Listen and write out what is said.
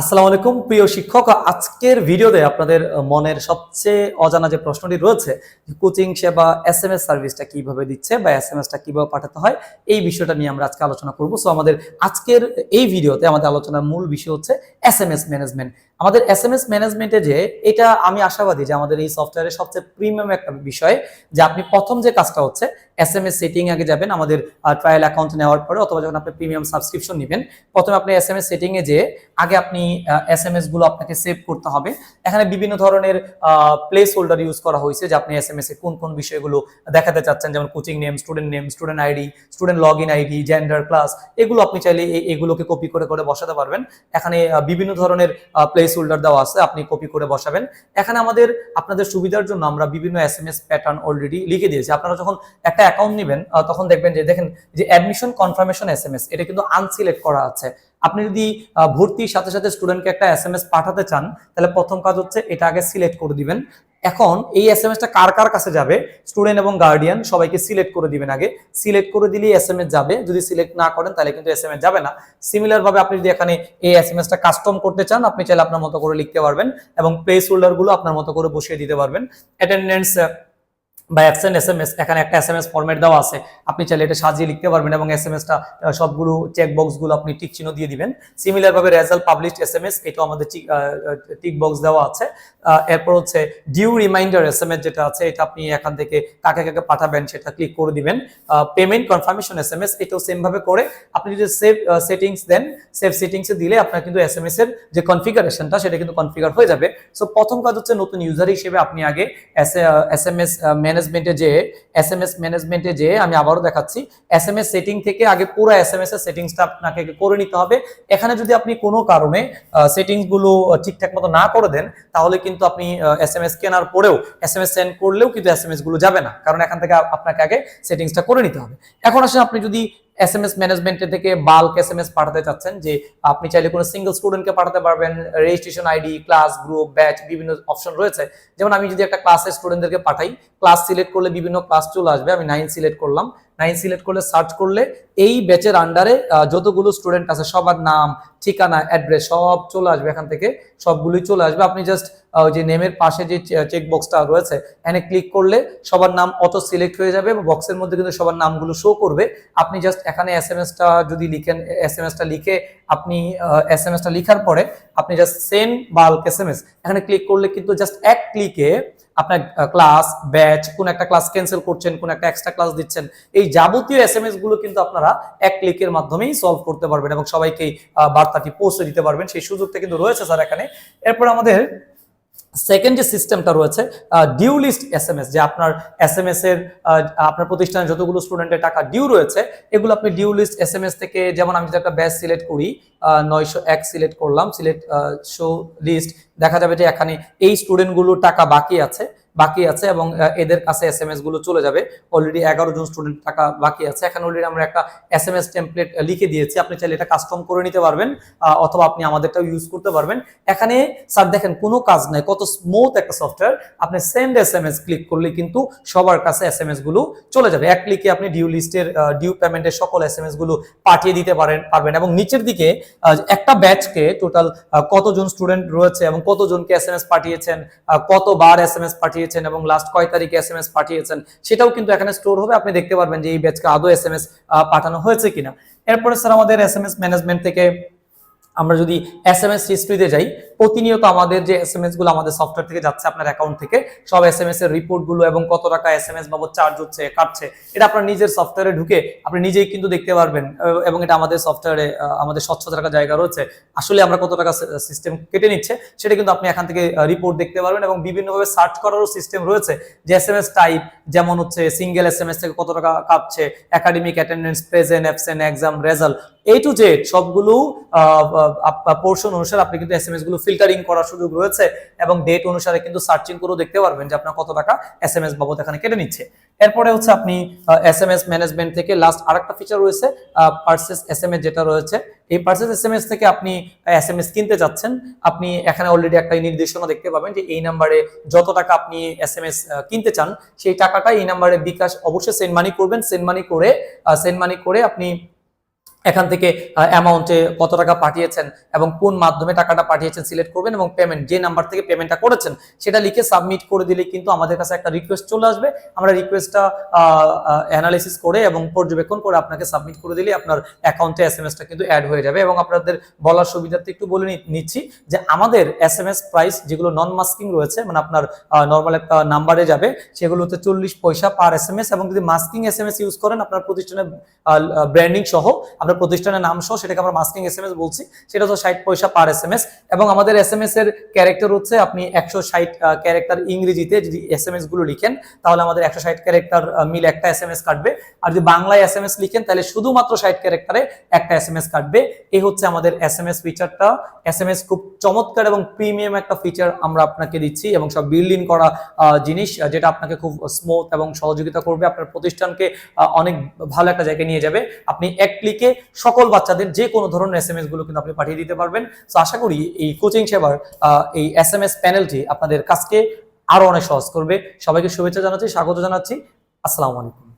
আসসালামু আলাইকুম, প্রিয় শিক্ষক। আজকের ভিডিওতে আপনাদের মনের সবচেয়ে অজানা যে প্রশ্নটি রয়েছে কোচিং সেবা এস এম এস সার্ভিসটা কীভাবে দিচ্ছে বা এস এম এসটা কীভাবে পাঠাতে হয়, এই বিষয়টা নিয়ে আমরা আজকে আলোচনা করব। সো আমাদের আজকের এই ভিডিওতে আমাদের আলোচনার মূল বিষয় হচ্ছে এস এম এস ম্যানেজমেন্ট। আমাদের এস এম এস ম্যানেজমেন্টে যে, এটা আমি আশাবাদী যে আমাদের এই সফটওয়্যারের সবচেয়ে প্রিমিয়াম একটা বিষয় যে আপনি প্রথম যে কাজটা হচ্ছে এস এম এস সেটিং আগে যাবেন, আমাদের ট্রায়াল অ্যাকাউন্ট নেওয়ার পরে অথবা যখন আপনি প্রিমিয়াম সাবস্ক্রিপশন নেবেন, প্রথমে আপনি এস এম এস সেটিংয়ে যে, আগে আপনি এস এম এসগুলো আপনাকে সেভ করতে হবে। এখানে বিভিন্ন ধরনের প্লেস হোল্ডার ইউজ করা হয়েছে যে আপনি এস এম এস এ কোন কোন বিষয়গুলো দেখাতে চাচ্ছেন, যেমন coaching name student name student ID student log in ID gender class এগুলো আপনি চাইলে এগুলোকে কপি করে করে বসাতে পারবেন। এখানে বিভিন্ন ধরনের প্লেস হোল্ডার দেওয়া আছে, আপনি কপি করে বসাবেন। এখানে আমাদের, আপনাদের সুবিধার জন্য আমরা বিভিন্ন S M S pattern already লিখে দিয়েছি। আপনারা যখন একটা অ্যাকাউন্ট নেবেন তখন দেখবেন যে, দেখেন যে admission confirmation S M S এটা কিন্তু আনসিলেক্ট করা আছে। আপনি যদি ভর্তির সাথে সাথে স্টুডেন্টকে একটা এস এম এস পাঠাতে চান, তাহলে প্রথম কাজ হচ্ছে এটা আগে সিলেক্ট করে দিবেন। এখন এই এস এম এসটা কার কার কাছে যাবে? স্টুডেন্ট এবং গার্ডিয়ান সবাইকে সিলেক্ট করে দিবেন আগে। সিলেক্ট করে দিলেই এস এম এস যাবে। যদি সিলেক্ট না করেন, তাহলে কিন্তু এস এম এস যাবে না। সিমিলার ভাবে আপনি যদি এখানে এই এস এম এসটা কাস্টম করতে চান, আপনি চাইলে আপনার মতো করে লিখতে পারবেন এবং প্লেস হোল্ডারগুলো আপনার মতো করে বসিয়ে দিতে পারবেন। অ্যাটেন্ডেন্স বা অ্যাবসেন্ট এস এম এস এখানে একটা এস এম এস ফরম্যাট দেওয়া আছে। আপনি চাইলে এটা সাজিয়ে লিখতে পারবেন এবং এস এম এসটা সবগুলো চেক বক্সগুলো আপনি টিক চিহ্ন দিয়ে দিবেন। সিমিলার ভাবে result published S M S এটাও আমাদের টিক বক্স দেওয়া আছে। এরপর হচ্ছে due reminder S M S যেটা আছে, এটা আপনি এখান থেকে কাকে কাকে পাঠাবেন সেটা ক্লিক করে দিবেন। Payment confirmation S M S এটাও সেম ভাবে করে। আপনি যদি সেভ সেটিংস দেন সেভ সেটিংস দিলে আপনার কিন্তু এস এম এস এর যে কনফিগারেশনটা সেটা কিন্তু কনফিগার হয়ে যাবে। সো প্রথম কাজ হচ্ছে নতুন ইউজার হিসেবে আপনি আগে এস এম এস ম্যানেজমেন্টে যে এস এম এস ম্যানেজমেন্টে যে, আমি আবারও দেখাচ্ছি এস এম এস সেটিং থেকে আগে পুরো এস এম এস এর সেটিংসটা আপনাকে করে নিতে হবে। এখানে যদি আপনি কোনো কারণে সেটিংসগুলো ঠিকঠাক মতো না করে দেন, তাহলে কিন্তু আপনি এস এম এস কেনার পরেও এস এম এস সেন্ড করলেও কিন্তু এস এম এসগুলো যাবে না। কারণ এখান থেকে আপনাকে আগে সেটিংসটা করে নিতে হবে। এখন আসেন আপনি যদি এস এম এস ম্যানেজমেন্টের থেকে বাল্ক এস এম এস পাঠাতে চাচ্ছেন যে আপনি চাইলে কোনো সিঙ্গেল স্টুডেন্টকে পাঠাতে পারবেন registration ID class group batch বিভিন্ন অপশন রয়েছে। যেমন আমি যদি একটা ক্লাসের স্টুডেন্টদেরকে পাঠাই ক্লাস সিলেক্ট করলে বিভিন্ন ক্লাস চলে আসবে, আমি নাইন সিলেক্ট করলাম। নাইন সিলেক্ট করলে সার্চ করলে এই ব্যাচের আন্ডারে যতগুলো স্টুডেন্ট আছে, সবার নাম, ঠিকানা অ্যাড্রেস সব চলে আসবে এখান থেকে, সবগুলোই চলে আসবে। আপনি জাস্ট যে নেমের পাশে যে চেকবক্সটা রয়েছে, এখানে ক্লিক করলে সবার নাম অত সিলেক্ট হয়ে যাবে বক্সের মধ্যে কিন্তু সবার নামগুলো শো করবে। আপনি জাস্ট এখানে এস এম এসটা যদি লিখেন এস এম এসটা লিখে আপনি এস এম এসটা লিখার পরে আপনি just send bulk S M S এখানে ক্লিক করলে কিন্তু জাস্ট এক ক্লিকে আপনার ক্লাস ব্যাচ কোন একটা ক্লাস ক্যান্সেল করছেন, কোন একটা এক্সট্রা ক্লাস দিচ্ছেন, এই যাবতীয় এস এমগুলো কিন্তু আপনারা এক ক্লিকের মাধ্যমেই সলভ করতে পারবেন এবং সবাইকে বার্তাটি পৌঁছে দিতে পারবেন। সেই সুযোগটা কিন্তু রয়েছে স্যার এখানে। এরপর আমাদের সেকেন্ড যে সিস্টেমটা রয়েছে due list S M S যে আপনার এস এম এস এর আপনার প্রতিষ্ঠানে যতগুলো স্টুডেন্টের টাকা ডিউ রয়েছে, এগুলো আপনি due list S M S থেকে, যেমন আমি যদি একটা ব্যাচ সিলেক্ট করি নয়শো এক সিলেক্ট করলাম সিলেক্ট শো লিস্ট দেখা যাবে যে এখানে এই স্টুডেন্টগুলোর টাকা বাকি আছে বাকি আছে এবং এদের কাছে এস এম এসগুলো চলে যাবে। অলরেডি এগারো জন স্টুডেন্ট টাকা বাকি আছে। এখানে অলরেডি আমরা একটা এস এম এস টেমপ্লেট লিখে দিয়েছি। আপনি চাইলে এটা কাস্টম করে নিতে পারবেন অথবা আপনি আমাদেরটাও ইউজ করতে পারবেন। এখানে স্যার দেখেন, কোনো কাজ নাই। কত স্মুথ একটা সফটওয়্যার আপনি send S M S click করলে কিন্তু সবার কাছে এস এম এসগুলো চলে যাবে। এক ক্লিকে আপনি ডিউ লিস্টের ডিউ পেমেন্টের সকল এস এম এসগুলো পাঠিয়ে দিতে পারেন, পারবেন। এবং নিচের দিকে একটা ব্যাচকে টোটাল কতজন স্টুডেন্ট রয়েছে এবং কতজনকে এস এম এস পাঠিয়েছেন কতবার এস এম এস পাঠিয়েছেন এবং লাস্ট কয় তারিখে এস এম এস পাঠিয়েছেন সেটাও কিন্তু এখানে স্টোর হবে। আপনি দেখতে পারবেন যে এই ব্যাচকে আদৌ এস এম এস পাঠানো হয়েছে কিনা। এরপরে স্যার আমাদের এস এম এস ম্যানেজমেন্ট থেকে আমরা যদি এস এম এস হিস্ট্রিতে যাই, প্রতিনিয়ত আমাদের যে এস এমগুলো আমাদের সফটওয়্যার থেকে যাচ্ছে আপনার অ্যাকাউন্ট থেকে, সব এস এম এস এর রিপোর্টগুলো এবং কত টাকা এস এম এস বাবদ চার্জ হচ্ছে, কাটছে, এটা আপনার নিজের সফটওয়্যারে ঢুকে আপনি নিজেই কিন্তু দেখতে পারবেন এবং এটা আমাদের সফটওয়্যারে আমাদের স্বচ্ছতা রাখার জায়গা রয়েছে। আসলে আমরা কত টাকা সিস্টেম কেটে নিচ্ছে, সেটা কিন্তু আপনি এখান থেকে রিপোর্ট দেখতে পারবেন এবং বিভিন্নভাবে সার্চ করারও সিস্টেম রয়েছে, যে এস এম এস টাইপ যেমন হচ্ছে সিঙ্গেল এস এম এস থেকে কত টাকা কাটছে academic attendance present absent exam result A to Z সবগুলো পোর্শন অনুসারে আপনি কিন্তু এস এম এসগুলো ফিল্টারিং করার সুযোগ রয়েছে এবং ডেট অনুসারে কিন্তু সার্চিং করেও দেখতে পারবেন যে আপনার কত টাকা এস এম এস বাবদ এখানে কেটে নিচ্ছে। এরপরে হচ্ছে আপনি এস এম এস ম্যানেজমেন্ট থেকে লাস্ট আরেকটা ফিচার রয়েছে পার্সেস এস এম এস যেটা রয়েছে। এই পার্সেস এস এম এস থেকে আপনি এস এম এস কিনতে যাচ্ছেন, আপনি এখানে অলরেডি একটা নির্দেশনা দেখতে পাবেন যে এই নাম্বারে যত টাকা আপনি এস এম এস কিনতে চান, সেই টাকাটা এই নাম্বারে বিকাশ অবশ্যই সেন্ড মানি করবেন। সেন্ড মানি করে সেন্ড মানি করে আপনি এখান থেকে অ্যামাউন্টে কত টাকা পাঠিয়েছেন এবং কোন মাধ্যমে টাকাটা পাঠিয়েছেন সিলেক্ট করবেন এবং পেমেন্ট যে নাম্বার থেকে পেমেন্টটা করেছেন সেটা লিখে সাবমিট করে দিলে কিন্তু আমাদের কাছে একটা রিকোয়েস্ট চলে আসবে। আমরা রিকোয়েস্টটা অ্যানালাইসিস করে এবং পর্যবেক্ষণ করে আপনাকে সাবমিট করে দিলে আপনার অ্যাকাউন্টে এস এম এসটা কিন্তু অ্যাড হয়ে যাবে এবং আপনাদের বলার সুবিধার্থে একটু বলে নিচ্ছি যে আমাদের এস এম এস প্রাইস যেগুলো নন মাস্কিং রয়েছে মানে আপনার নর্মাল একটা নাম্বারে যাবে সেগুলো হচ্ছে চল্লিশ পয়সা পার এস এম এস এবং যদি masking S M S use করেন, আপনার প্রতিষ্ঠানের ব্র্যান্ডিং সহ আপনার প্রতিষ্ঠানের নাম সহ সেটাকে আমরা মাস্কিং এস এম এস বলছি, সেটা হচ্ছে ষাট পয়সা পার এস এম এস এবং আমাদের এস এম এস এর ক্যারেক্টার হচ্ছে আপনি একশো ষাট ক্যারেক্টার ইংরেজিতে যদি এস এম এসগুলো লিখেন, তাহলে আমাদের একশো ষাট ক্যারেক্টার মিলে একটা এস এম এস কাটবে। আর যদি বাংলায় এস এম এস লিখেন, তাহলে শুধুমাত্র ষাট ক্যারেক্টারে একটা এস এম এস কাটবে। এই হচ্ছে আমাদের এস এম এস ফিচারটা এস এম এস খুব চমৎকার এবং প্রিমিয়াম একটা ফিচার আমরা আপনাকে দিচ্ছি এবং সব বিল্ড ইন করা জিনিস যেটা আপনাকে খুব স্মুথ এবং সহযোগিতা করবে। আপনার প্রতিষ্ঠানকে অনেক ভালো একটা জায়গায় নিয়ে যাবে। আপনি এক ক্লিকে সকল বাচ্চাদের যে কোনো ধরনের এস এম এসগুলো কিন্তু আপনি পাঠিয়ে দিতে পারবেন। তো আশা করি এই কোচিং সেবার এই এস এম এস প্যানেলটি আপনাদের কাজকে আরও অনেক সহজ করবে। সবাইকে শুভেচ্ছা জানাচ্ছি, স্বাগত জানাচ্ছি। আসসালামু আলাইকুম।